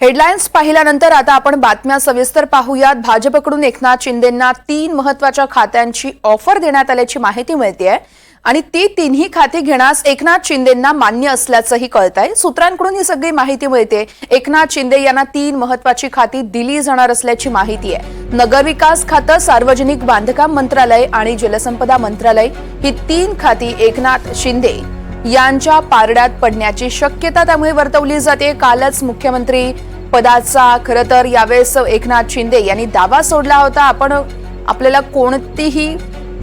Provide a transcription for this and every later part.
Headlines पाहिल्यानंतर आता आपण बातम्या सविस्तर पाहूयात. भाजपकडून एकनाथ शिंदेंना तीन महत्त्वाच्या खात्यांची ऑफर देण्यात आल्याची माहिती मिळते आणि ती तिन्ही खाती घेण्यास एकनाथ शिंदेंना मान्य असल्याचंही कळत आहे सूत्रांकडून ही सगळी माहिती मिळते. एकनाथ शिंदे यांना तीन महत्वाची खाती दिली जाणार असल्याची माहिती आहे. नगरविकास खातं सार्वजनिक बांधकाम मंत्रालय आणि जलसंपदा मंत्रालय ही तीन खाती एकनाथ शिंदे यांच्या पारड्यात पडण्याची शक्यता त्यामुळे वर्तवली जाते. कालच मुख्यमंत्री पदाचा खरं तर यावेळेस एकनाथ शिंदे यांनी दावा सोडला होता. आपण आपल्याला कोणतीही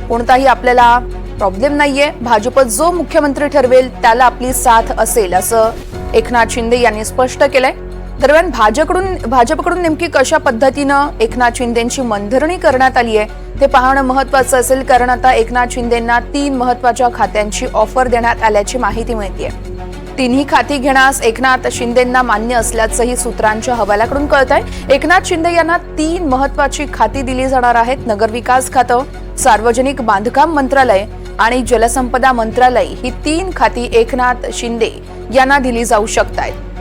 कोणताही आपल्याला प्रॉब्लेम नाहीये. भाजप जो मुख्यमंत्री ठरवेल त्याला आपली साथ असेल असं एकनाथ शिंदे यांनी स्पष्ट केलंय. दरम्यान भाजपकडून भाजपकडून नेमकी कशा पद्धतीनं एकनाथ शिंदेची मनधरणी करण्यात आली आहे ते पाहणं महत्वाचं असेल कारण आता एकनाथ शिंदेंना तीन महत्त्वाच्या खात्यांची ऑफर देण्यात आल्याची माहिती मिळते तिन्ही खाती घेण्यास एकनाथ शिंदेंना मान्य असल्याचंही सूत्रांच्या हवालाकडून कळत आहे एकनाथ शिंदे यांना तीन महत्वाची खाती दिली जाणार आहेत नगरविकास खातं सार्वजनिक बांधकाम मंत्रालय आणि जलसंपदा मंत्रालय. ही तीन खाती एकनाथ शिंदे यांना दिली जाऊ शकत आहेत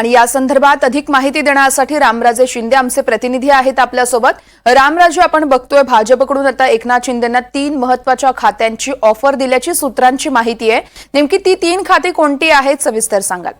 आणि या संदर्भात अधिक माहिती देण्यासाठी रामराजे शिंदे आमचे प्रतिनिधी आहेत आपल्यासोबत. रामराजे आपण बघतोय भाजपकडून आता एकनाथ शिंदेना तीन महत्त्वाच्या खात्यांची ऑफर दिल्याची सूत्रांची माहिती आहे. नेमकी ती तीन खाती कोणती आहेत सविस्तर सांगाल.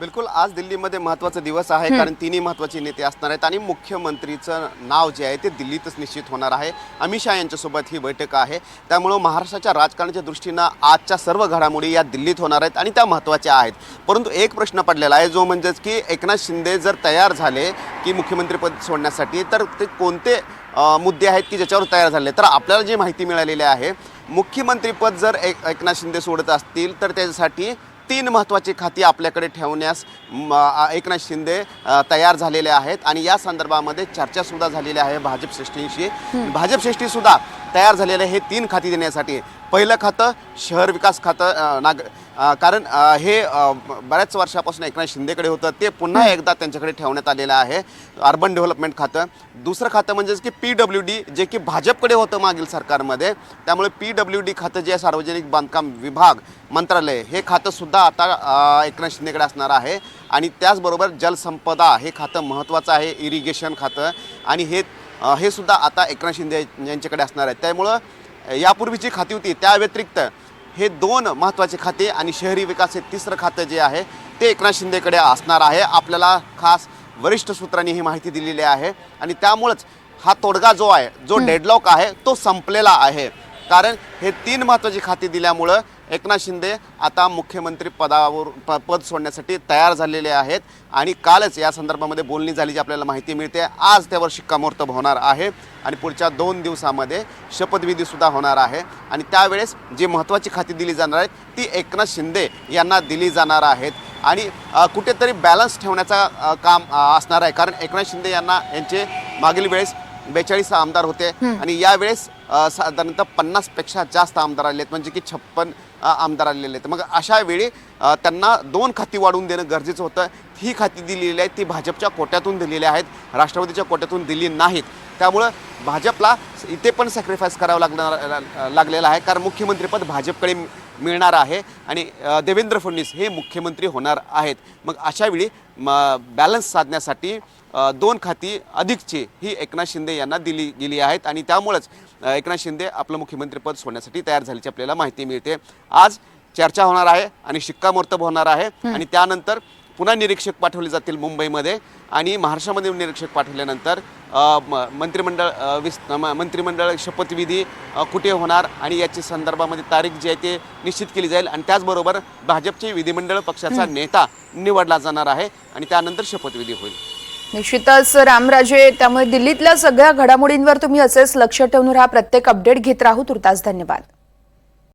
बिलकुल आज दिल्लीमध्ये महत्त्वाचा दिवस आहे कारण तिन्ही महत्त्वाचे नेते असणार आहेत आणि मुख्यमंत्रीचं नाव जे आहे ते दिल्लीतच निश्चित होणार आहे. अमित शहा यांच्यासोबत ही बैठक आहे. त्यामुळं महाराष्ट्राच्या राजकारणाच्या दृष्टीनं आजच्या सर्व घडामोडी या दिल्लीत होणार आहेत आणि त्या महत्त्वाच्या आहेत. परंतु एक प्रश्न पडलेला आहे जो म्हणजेच की एकनाथ शिंदे जर तयार झाले की मुख्यमंत्रीपद सोडण्यासाठी तर ते कोणते मुद्दे आहेत की ज्याच्यावर तयार झाले? तर आपल्याला जी माहिती मिळालेली आहे मुख्यमंत्रीपद जर एक एकनाथ शिंदे सोडत असतील तर त्याच्यासाठी तीन महत्त्वाची खाती आपल्याकडे ठेवण्यास एकनाथ शिंदे तयार झालेले आहेत आणि या संदर्भामध्ये चर्चा सुद्धा झालेली आहे भाजप श्रेष्ठींशी. भाजप श्रेष्ठी सुद्धा तयार झालेले हे तीन खाती देण्यासाठी. पहिलं खातं शहर विकास खातं नाग कारण हे बऱ्याच वर्षापासून एकनाथ शिंदेकडे होतं. ते पुन्हा एकदा त्यांच्याकडे ठेवण्यात आलेलं आहे. अर्बन डेव्हलपमेंट खातं. दुसरं खातं म्हणजेच की पी डब्ल्यू डी जे की भाजपकडे होतं मागील सरकारमध्ये. त्यामुळे पी डब्ल्यू डी खातं जे आहे सार्वजनिक बांधकाम विभाग मंत्रालय हे खातं सुद्धा आता एकनाथ शिंदेकडे असणार आहे. आणि त्याचबरोबर जलसंपदा हे खातं महत्त्वाचं आहे. इरिगेशन खातं. आणि हे हे सुद्धा आता एकनाथ शिंदे यांच्याकडे असणार आहे. त्यामुळं यापूर्वीची खाती होती. त्या व्यतिरिक्त हे दोन महत्त्वाचे खाते आणि शहरी विकास हे तिसरं खातं जे आहे ते एकनाथ शिंदेकडे असणार आहे. आपल्याला खास वरिष्ठ सूत्रांनी ही माहिती दिलेली आहे. आणि त्यामुळंच हा तोडगा जो आहे जो डेडलॉक आहे तो संपलेला आहे. कारण हे तीन महत्त्वाची खाती दिल्यामुळं एकनाथ शिंदे आता मुख्यमंत्री पदावर प पद सोडण्यासाठी तयार झालेले आहेत. आणि कालच या संदर्भामध्ये बोलणी झाली जी आपल्याला माहिती मिळते. आज त्यावर शिक्कामोर्तब होणार आहे. आणि पुढच्या दोन दिवसामध्ये शपथविधीसुद्धा होणार आहे. आणि त्यावेळेस जी महत्त्वाची खाती दिली जाणार आहेत ती एकनाथ शिंदे यांना दिली जाणार आहेत. आणि कुठेतरी बॅलन्स ठेवण्याचा काम असणार आहे. कारण एकनाथ शिंदे यांना यांचे मागील वेळेस बेचाळीस आमदार होते. आणि यावेळेस साधारणतः पन्नासपेक्षा जास्त आमदार आले आहेत म्हणजे की छप्पन आमदार आलेले आहेत. मग अशा वेळी त्यांना दोन खाती वाढवून देणं गरजेचं होतं. ही खाती दिलेली आहेत ती भाजपच्या कोट्यातून दिलेली आहेत राष्ट्रवादीच्या कोट्यातून दिली नाहीत. त्यामुळं भाजपला इथे पण सॅक्रिफाईस करावं लागणार लागलेलं आहे. कारण मुख्यमंत्रीपद भाजपकडे मिळणार आहे आणि देवेंद्र फडणवीस हे मुख्यमंत्री होणार आहेत. मग अशा वेळी बॅलन्स साधण्यासाठी दोन खाती अधिकची ही एकनाथ शिंदे यांना दिली गेली आहेत आणि त्यामुळंच एकनाथ शिंदे आपलं मुख्यमंत्रीपद सोडण्यासाठी तयार झाल्याची आपल्याला माहिती मिळते. आज चर्चा होणार आहे आणि शिक्कामोर्तब होणार आहे. आणि त्यानंतर पुन्हा निरीक्षक पाठवले जातील मुंबईमध्ये आणि महाराष्ट्रामध्ये निरीक्षक पाठवल्यानंतर मंत्रिमंडळ विस मंत्रिमंडळ शपथविधी कुठे होणार आणि याची संदर्भामध्ये तारीख जी आहे ते निश्चित केली जाईल आणि त्याचबरोबर भाजपचे विधिमंडळ पक्षाचा नेता निवडला जाणार आहे आणि त्यानंतर शपथविधी होईल. निश्चितच रामराजे त्यामुळे दिल्लीतल्या सगळ्या घडामोडींवर तुम्ही असेच लक्ष ठेवून राहा. प्रत्येक अपडेट घेत राहू. तुर्तास धन्यवाद.